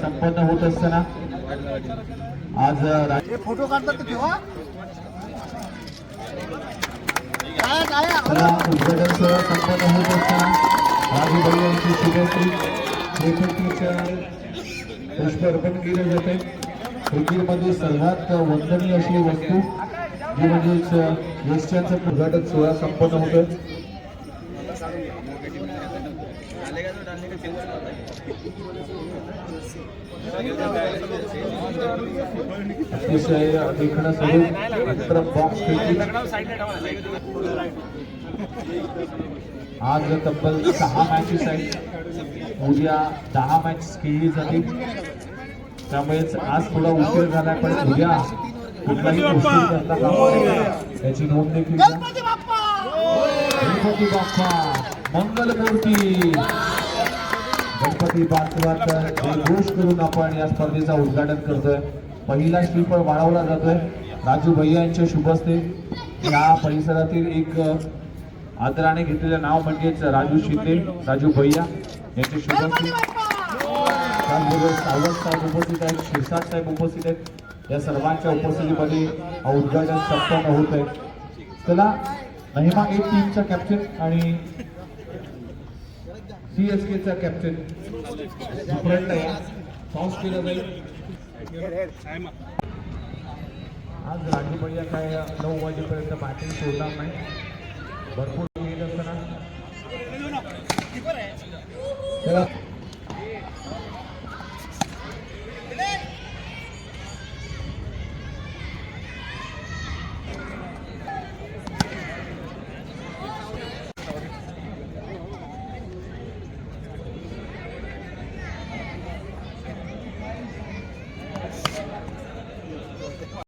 संपन्न होत असताना. आज फोटो काढतात उद्घाटन सोहळा संपन्न होत असताना राजूभाई यांची पुष्प अर्पण केले जाते क्रिकेटमध्ये सर्वात वंदनीय अशी वस्तू जी म्हणजेच उद्घाटन सोहळा संपन्न होतोय. आज तब्बल सहा मॅचेस आहेत. उद्या दहा मॅच खेळली जातील. त्यामुळेच आज थोडा उशीर झाला पण उद्या कुठलाही उशीर करता कामा नये. याची नोंद देखील. गणपती बाप्पा! बाप्पा! मंगलमूर्ती गणपती बाप्पाचा जयघोष करून आपण या स्पर्धेचा उद्घाटन करतोय पहिला श्रीफळ वाढवला जातोय. राजू भैया यांच्या शुभस्ते. या परिसरातील एक आदराने घेतलेलं नाव म्हणजेच राजू शिंदे राजू भैया यांचे शुभस्ते. त्याचबरोबर सावंत साहेब उपस्थित आहेत शिरसाट साहेब उपस्थित आहेत. या सर्वांच्या उपस्थितीमध्ये हा उद्घाटन संपन्न होत आहे चला महिमा एक टीमचा कॅप्टन आणि सी एस केचा कॅप्टन दुसऱ्यांदा टॉस केला जाईल आज राजू भैया काय नऊ वाजेपर्यंत बॅटिंग सोडणार नाही. भरपूर येत असताना. Yes.